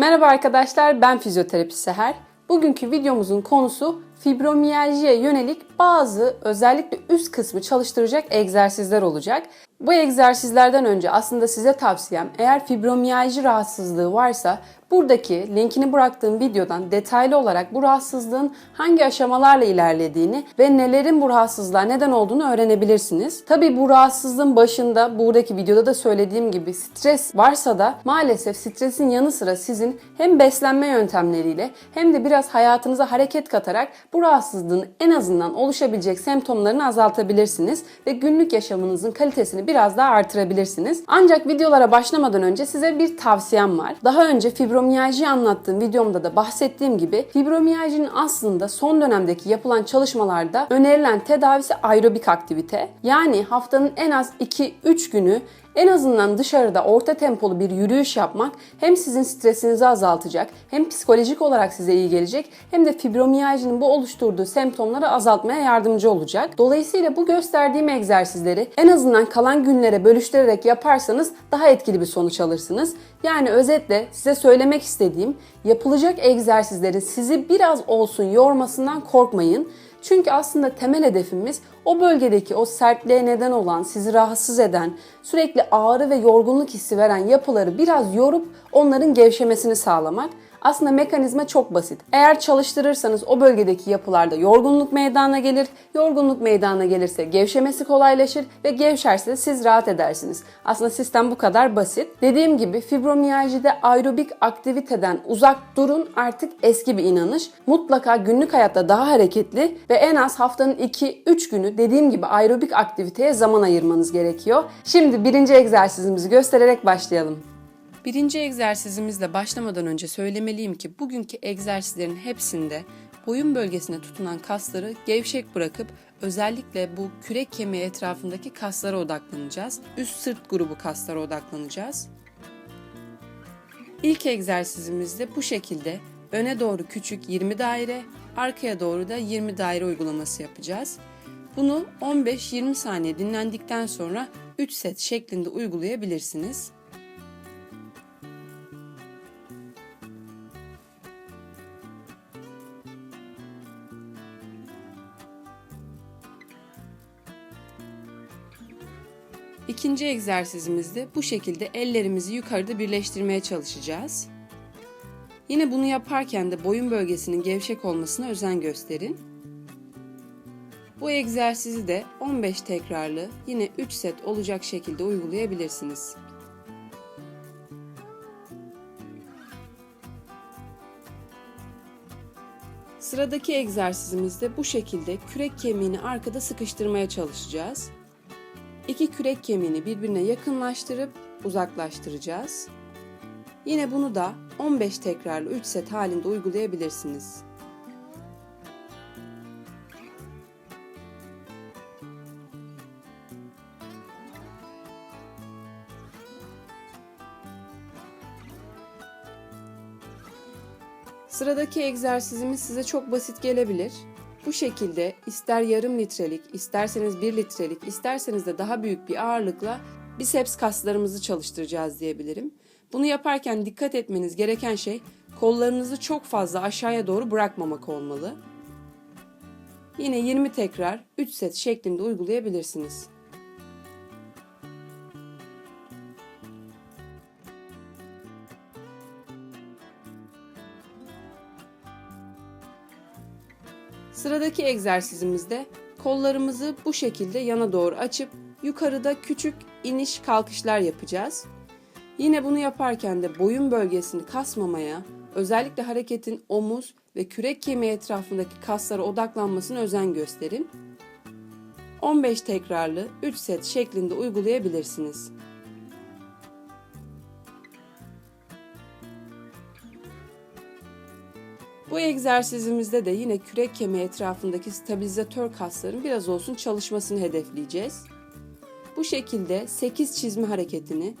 Merhaba arkadaşlar, ben fizyoterapist Seher. Bugünkü videomuzun konusu fibromiyaljiye yönelik bazı özellikle üst kısmı çalıştıracak egzersizler olacak. Bu egzersizlerden önce aslında size tavsiyem eğer fibromiyalji rahatsızlığı varsa buradaki linkini bıraktığım videodan detaylı olarak bu rahatsızlığın hangi aşamalarla ilerlediğini ve nelerin bu rahatsızlığa neden olduğunu öğrenebilirsiniz. Tabi bu rahatsızlığın başında buradaki videoda da söylediğim gibi stres varsa da maalesef stresin yanı sıra sizin hem beslenme yöntemleriyle hem de biraz hayatınıza hareket katarak bu rahatsızlığın en azından oluşabilecek semptomlarını azaltabilirsiniz ve günlük yaşamınızın kalitesini biraz daha artırabilirsiniz. Ancak videolara başlamadan önce size bir tavsiyem var. Daha önce fibromiyalji anlattığım videomda da bahsettiğim gibi fibromiyajinin aslında son dönemdeki yapılan çalışmalarda önerilen tedavisi aerobik aktivite. Yani haftanın en az 2-3 günü en azından dışarıda orta tempolu bir yürüyüş yapmak hem sizin stresinizi azaltacak, hem psikolojik olarak size iyi gelecek, hem de fibromiyajinin bu oluşturduğu semptomları azaltmaya yardımcı olacak. Dolayısıyla bu gösterdiğim egzersizleri en azından kalan günlere bölüştürerek yaparsanız daha etkili bir sonuç alırsınız. Yani özetle size söylemek istediğim yapılacak egzersizlerin sizi biraz olsun yormasından korkmayın. Çünkü aslında temel hedefimiz o bölgedeki o sertliğe neden olan, sizi rahatsız eden, sürekli ağrı ve yorgunluk hissi veren yapıları biraz yorup onların gevşemesini sağlamak. Aslında mekanizma çok basit. Eğer çalıştırırsanız o bölgedeki yapılarda yorgunluk meydana gelir. Yorgunluk meydana gelirse gevşemesi kolaylaşır ve gevşerse siz rahat edersiniz. Aslında sistem bu kadar basit. Dediğim gibi fibromiyajide aerobik aktiviteden uzak durun artık eski bir inanış. Mutlaka günlük hayatta daha hareketli ve en az haftanın 2-3 günü dediğim gibi aerobik aktiviteye zaman ayırmanız gerekiyor. Şimdi birinci egzersizimizi göstererek başlayalım. Birinci egzersizimizle başlamadan önce söylemeliyim ki bugünkü egzersizlerin hepsinde boyun bölgesine tutunan kasları gevşek bırakıp özellikle bu kürek kemiği etrafındaki kaslara odaklanacağız. Üst sırt grubu kaslara odaklanacağız. İlk egzersizimizde bu şekilde öne doğru küçük 20 daire, arkaya doğru da 20 daire uygulaması yapacağız. Bunu 15-20 saniye dinlendikten sonra 3 set şeklinde uygulayabilirsiniz. İkinci egzersizimizde bu şekilde ellerimizi yukarıda birleştirmeye çalışacağız. Yine bunu yaparken de boyun bölgesinin gevşek olmasına özen gösterin. Bu egzersizi de 15 tekrarlı yine 3 set olacak şekilde uygulayabilirsiniz. Sıradaki egzersizimizde bu şekilde kürek kemiğini arkada sıkıştırmaya çalışacağız. İki kürek kemiğini birbirine yakınlaştırıp uzaklaştıracağız. Yine bunu da 15 tekrarlı 3 set halinde uygulayabilirsiniz. Sıradaki egzersizimiz size çok basit gelebilir. Bu şekilde ister yarım litrelik, isterseniz 1 litrelik, isterseniz de daha büyük bir ağırlıkla biceps kaslarımızı çalıştıracağız diyebilirim. Bunu yaparken dikkat etmeniz gereken şey kollarınızı çok fazla aşağıya doğru bırakmamak olmalı. Yine 20 tekrar 3 set şeklinde uygulayabilirsiniz. Sıradaki egzersizimizde kollarımızı bu şekilde yana doğru açıp yukarıda küçük iniş kalkışlar yapacağız. Yine bunu yaparken de boyun bölgesini kasmamaya, özellikle hareketin omuz ve kürek kemiği etrafındaki kaslara odaklanmasına özen gösterin. 15 tekrarlı 3 set şeklinde uygulayabilirsiniz. Bu egzersizimizde de yine kürek kemiği etrafındaki stabilizatör kasların biraz olsun çalışmasını hedefleyeceğiz. Bu şekilde 8 çizme hareketini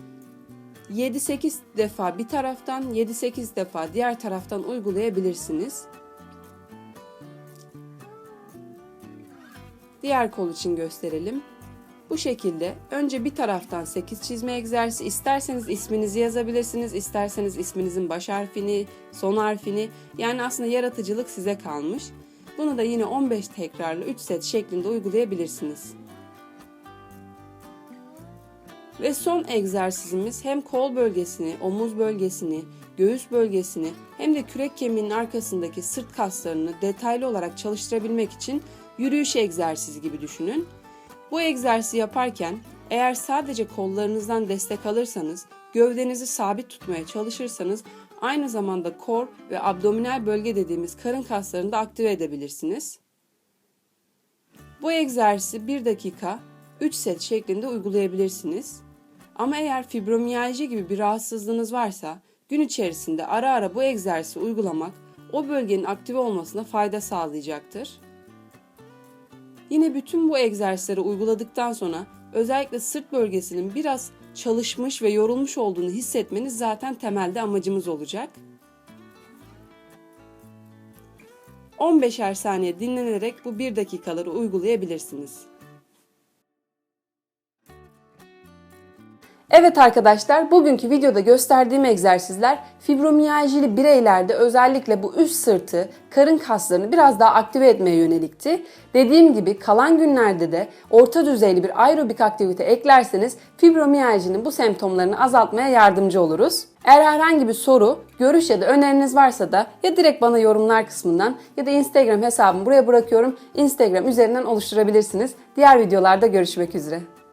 7-8 defa bir taraftan 7-8 defa diğer taraftan uygulayabilirsiniz. Diğer kol için gösterelim. Bu şekilde önce bir taraftan 8 çizme egzersizi isterseniz isminizi yazabilirsiniz, isterseniz isminizin baş harfini, son harfini yani aslında yaratıcılık size kalmış. Bunu da yine 15 tekrarlı 3 set şeklinde uygulayabilirsiniz. Ve son egzersizimiz hem kol bölgesini, omuz bölgesini, göğüs bölgesini hem de kürek kemiğinin arkasındaki sırt kaslarını detaylı olarak çalıştırabilmek için yürüyüş egzersizi gibi düşünün. Bu egzersizi yaparken eğer sadece kollarınızdan destek alırsanız, gövdenizi sabit tutmaya çalışırsanız aynı zamanda kor ve abdominal bölge dediğimiz karın kaslarını da aktive edebilirsiniz. Bu egzersizi 1 dakika 3 set şeklinde uygulayabilirsiniz. Ama eğer fibromiyalji gibi bir rahatsızlığınız varsa gün içerisinde ara ara bu egzersizi uygulamak o bölgenin aktive olmasına fayda sağlayacaktır. Yine bütün bu egzersizleri uyguladıktan sonra özellikle sırt bölgesinin biraz çalışmış ve yorulmuş olduğunu hissetmeniz zaten temelde amacımız olacak. 15'er saniye dinlenerek bu 1 dakikaları uygulayabilirsiniz. Evet arkadaşlar, bugünkü videoda gösterdiğim egzersizler fibromiyajili bireylerde özellikle bu üst sırtı, karın kaslarını biraz daha aktive etmeye yönelikti. Dediğim gibi kalan günlerde de orta düzeyli bir aerobik aktivite eklerseniz fibromiyajinin bu semptomlarını azaltmaya yardımcı oluruz. Eğer herhangi bir soru, görüş ya da öneriniz varsa da ya direkt bana yorumlar kısmından ya da Instagram hesabımı buraya bırakıyorum. Instagram üzerinden oluşturabilirsiniz. Diğer videolarda görüşmek üzere.